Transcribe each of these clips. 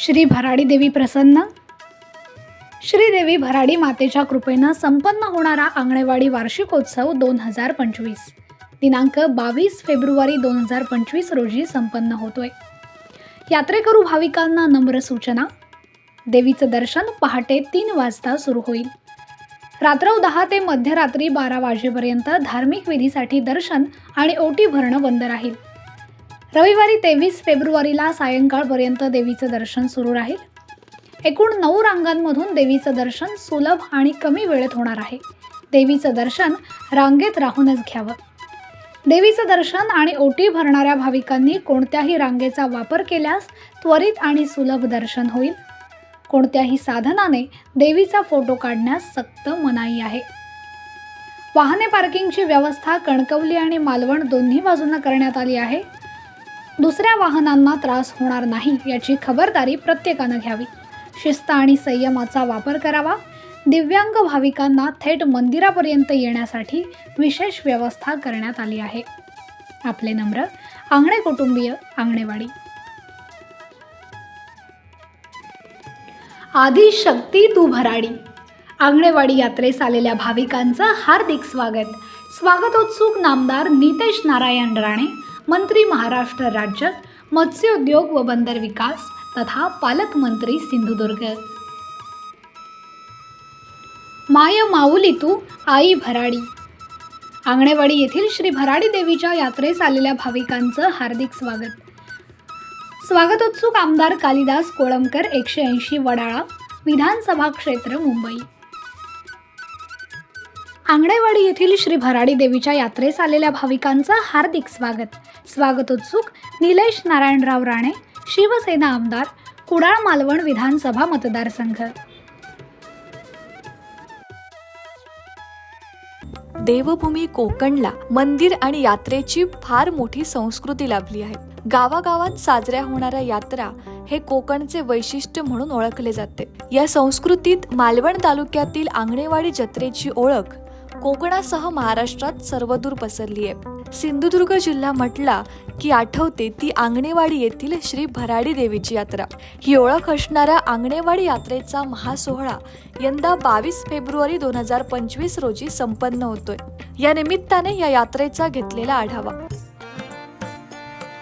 श्री भराडी देवी प्रसन्न. श्रीदेवी भराडी मातेच्या कृपेनं संपन्न होणारा आंगणेवाडी वार्षिकोत्सव दोन हजार पंचवीस. दिनांक बावीस फेब्रुवारी दोन हजार पंचवीस रोजी संपन्न होतोय. यात्रेकरू भाविकांना नम्र सूचना. देवीचं दर्शन पहाटे तीन वाजता सुरू होईल. रात्र दहा ते मध्यरात्री बारा वाजेपर्यंत धार्मिक विधीसाठी दर्शन आणि ओटी भरणं बंद राहील. रविवारी तेवीस फेब्रुवारीला सायंकाळपर्यंत देवीचं दर्शन सुरू राहील. एकूण नऊ रांगांमधून देवीचं दर्शन सुलभ आणि कमी वेळेत होणार आहे. देवीचं दर्शन रांगेत राहूनच घ्यावं. देवीचं दर्शन आणि ओटी भरणाऱ्या भाविकांनी कोणत्याही रांगेचा वापर केल्यास त्वरित आणि सुलभ दर्शन होईल. कोणत्याही साधनाने देवीचा फोटो काढण्यास सक्त मनाई आहे. वाहने पार्किंगची व्यवस्था कणकवली आणि मालवण दोन्ही बाजूंना करण्यात आली आहे. दुसऱ्या वाहनांना त्रास होणार नाही याची खबरदारी प्रत्येकानं घ्यावी. शिस्त आणि संयमाचा वापर करावा. दिव्यांग भाविकांना थेट मंदिरापर्यंत येण्यासाठी विशेष व्यवस्था करण्यात आली आहे. आपले नम्र आंगणे कुटुंबीय आंगणेवाडी. आधी शक्ती तू भराडी. आंगणेवाडी यात्रेस आलेल्या भाविकांचं हार्दिक स्वागत. स्वागतोत्सुक नामदार नितेश नारायण राणे मंत्री महाराष्ट्र राज्य मत्स्योद्योग व बंदर विकास तथा पालकमंत्री सिंधुदुर्ग. माय माऊली तू आई भराडी. आंगणेवाडी येथील श्री भराडी देवीच्या यात्रेस आलेल्या भाविकांचं हार्दिक स्वागत. स्वागतोत्सुक आमदार कालिदास कोळंबकर एकशे ऐंशी वडाळा विधानसभा क्षेत्र मुंबई. आंगणेवाडी येथील श्री भराडी देवीच्या यात्रेस आलेल्या भाविकांचं हार्दिक स्वागत. स्वागतोत्सुक निलेश नारायणराव राणे शिवसेना आमदार कुडाळ मालवण विधानसभा मतदारसंघ. देवभूमी कोकणला मंदिर आणि यात्रेची फार मोठी संस्कृती लाभली आहे. गावागावात साजऱ्या होणाऱ्या यात्रा हे कोकणचे वैशिष्ट्य म्हणून ओळखले जाते. या संस्कृतीत मालवण तालुक्यातील आंगणेवाडी जत्रेची ओळख कोकणासह महाराष्ट्रात सर्वदूर पसरली आहे. सिंधुदुर्ग जिल्हा म्हटला की आठवते ती आंगणेवाडी येथील श्री भराडी देवीची यात्रा. ही ओळख असणाऱ्या आंगणेवाडी यात्रेचा महासोहळा यंदा बावीस फेब्रुवारी दोन हजार पंचवीस रोजी संपन्न होतोय. या निमित्ताने या यात्रेचा घेतलेला आढावा.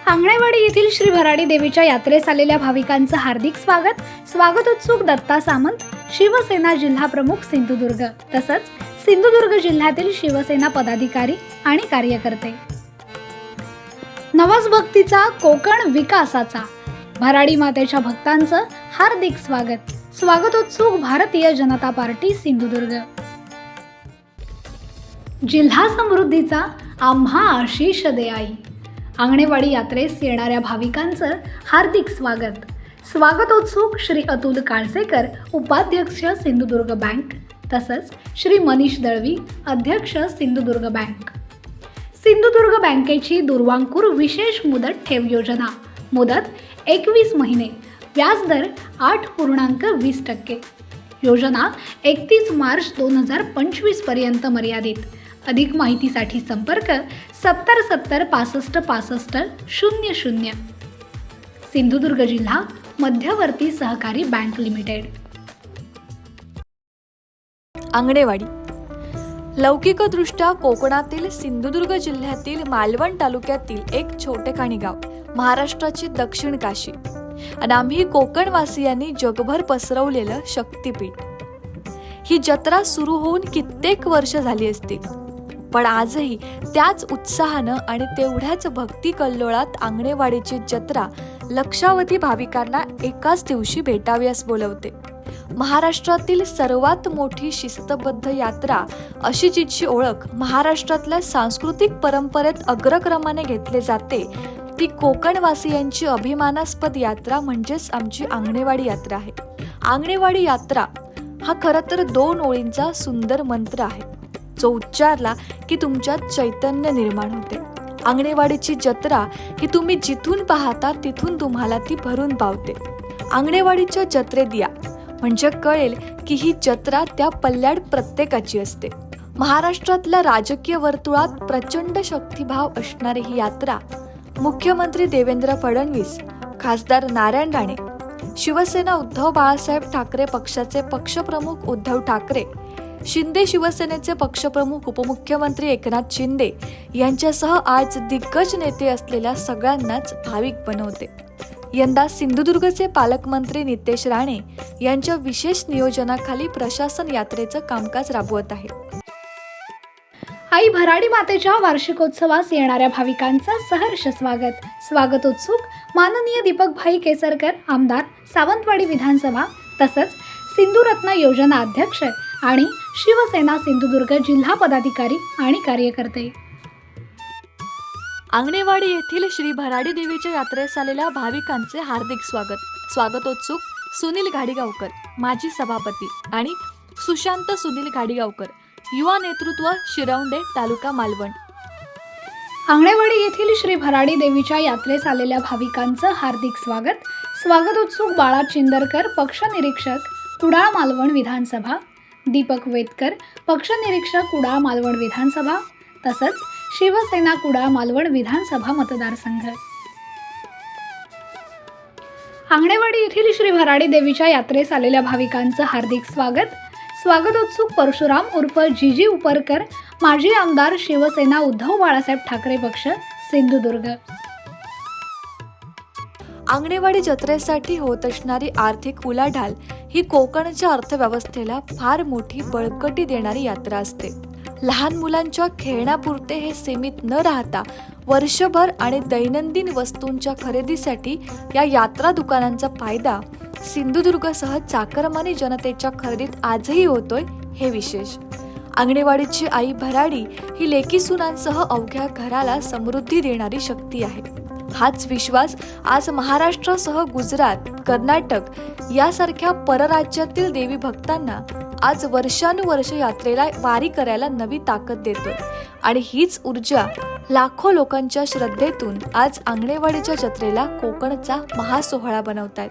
आंगणेवाडी येथील श्री भराडी देवीच्या यात्रेस आलेल्या भाविकांचं हार्दिक स्वागत. स्वागतोत्सुक दत्ता सामंत शिवसेना जिल्हा प्रमुख सिंधुदुर्ग तसंच सिंधुदुर्ग जिल्ह्यातील शिवसेना पदाधिकारी आणि कार्यकर्ते. नवस भक्तीचा कोकण विकासाचा. भराडी मातेच्या भक्तांचं हार्दिक स्वागत. स्वागतोत्सुक भारतीय जनता पार्टी सिंधुदुर्ग. जिल्हा समृद्धीचा आम्हा आशिष देआई. आंगणेवाडी यात्रेस येणाऱ्या भाविकांचं हार्दिक स्वागत. स्वागतोत्सुक श्री अतुल काळसेकर उपाध्यक्ष सिंधुदुर्ग बँक तसंच श्री मनीष दळवी अध्यक्ष सिंधुदुर्ग बँक. सिंधुदुर्ग बँकेची दुर्वांकूर विशेष मुदत ठेव योजना. मुदत एकवीस महिने व्याजदर आठ पूर्णांक वीस टक्के. योजना एकतीस मार्च दोन हजार पंचवीसपर्यंत मर्यादित. अधिक माहितीसाठी संपर्क सत्तर सत्तर पासष्ट पासष्ट शून्य शून्य. सिंधुदुर्ग जिल्हा मध्यवर्ती सहकारी बँक लिमिटेड. आंगणेवाडी लौकिकदृष्ट्या कोकणातील सिंधुदुर्ग जिल्ह्यातील मालवण तालुक्यातील एक छोटेखाणी गाव महाराष्ट्राची दक्षिण काशी. आणि आम्ही कोकणवासियांनी जगभर पसरवलेलं शक्तीपीठ. ही जत्रा सुरू होऊन कित्येक वर्ष झाली असतील. पण आजही त्याच उत्साहानं आणि तेवढ्याच भक्ती कल्लोळात आंगणेवाडीची जत्रा लक्षावधी भाविकांना एकाच दिवशी भेटाव्यास बोलवते. महाराष्ट्रातील सर्वात मोठी शिस्तबद्ध यात्रा अशी जिची ओळख महाराष्ट्रातल्या सांस्कृतिक परंपरेत अग्रक्रमाने घेतले जाते ती कोकणवासियांची अभिमानास्पद यात्रा म्हणजेच आमची आंगणेवाडी यात्रा आहे. आंगणेवाडी यात्रा हा खरं तर दोन ओळींचा सुंदर मंत्र आहे. जो उच्चारला की तुमच्यात चैतन्य निर्माण होते. आंगणेवाडीची जत्रा ही तुम्ही जिथून पाहता तिथून तुम्हाला ती भरून पावते. आंगणेवाडीच्या जत्रेत या म्हणजे कळेल की ही जत्रा त्या पल्ल्याड प्रत्येकाची असते. महाराष्ट्रातल्या राजकीय वर्तुळात प्रचंड शक्तिभाव असणारी ही यात्रा मुख्यमंत्री देवेंद्र फडणवीस खासदार नारायण राणे शिवसेना उद्धव बाळासाहेब ठाकरे पक्षाचे पक्षप्रमुख उद्धव ठाकरे शिंदे शिवसेनेचे पक्षप्रमुख उपमुख्यमंत्री एकनाथ शिंदे यांच्यासह आज दिग्गज नेते असलेल्या सगळ्यांनाच भाविक बनवते. यंदा सिंधुदुर्गचे पालकमंत्री नितेश राणे यांच्या विशेष नियोजनाखाली प्रशासन यात्रेचं कामकाज राबवत आहे. आई भराडी मातेच्या वार्षिकोत्सवास येणाऱ्या भाविकांचं सहर्ष स्वागत. स्वागतोत्सुक माननीय दीपकभाई केसरकर आमदार सावंतवाडी विधानसभा तसंच सिंधुरत्न योजना अध्यक्ष आणि शिवसेना सिंधुदुर्ग जिल्हा पदाधिकारी आणि कार्यकर्ते. आंगणेवाडी येथील श्री भराडी देवीच्या यात्रेस आलेल्या भाविकांचे हार्दिक स्वागत. स्वागतोत्सुक सुनील घाडीगावकर माजी सभापती आणि सुशांत सुनील घाडीगावकर युवा नेतृत्व शिरवंडे तालुका मालवण. आंगणेवाडी येथील श्री भराडी देवीच्या यात्रेस आलेल्या भाविकांचं हार्दिक स्वागत. स्वागतोत्सुक बाळा चिंदरकर पक्ष निरीक्षक कुडाळ मालवण विधानसभा. दीपक वेदकर पक्ष निरीक्षक कुडाळ मालवण विधानसभा तसंच शिवसेना कुडाळ मालवण विधानसभा मतदारसंघ. आंगणेवाडी येथील श्री भराडी देवीच्या यात्रेस आलेल्या भाविकांचं हार्दिक स्वागत. स्वागतोत्सुक परशुराम उर्फ जीजी उपरकर माजी आमदार शिवसेना उद्धव बाळासाहेब ठाकरे पक्ष सिंधुदुर्ग. आंगणेवाडी जत्रेसाठी होत असणारी आर्थिक उलाढाल ही कोकणच्या अर्थव्यवस्थेला फार मोठी बळकटी देणारी यात्रा असते. लहान मुलांच्या खेळण्यापुरते हे सीमित न राहता वर्षभर आणि दैनंदिन वस्तूंच्या खरेदीसाठी या यात्रा दुकानांचा फायदा सिंधुदुर्गसह चाकरमानी जनतेच्या खरेदीत आजही होतोय हे विशेष. आंगणेवाडीची आई भराडी ही लेकी सुनांसह अवघ्या घराला समृद्धी देणारी शक्ती आहे. हाच विश्वास आज महाराष्ट्रासह गुजरात कर्नाटक यासारख्या परराज्यातील देवी भक्तांना आज वर्षानुवर्ष यात्रेला वारी करायला नवी ताकद देतोय. आणि हीच ऊर्जा लाखो लोकांच्या श्रद्धेतून आज आंगणेवाडीच्या जत्रेला कोकणचा महासोहळा बनवत आहेत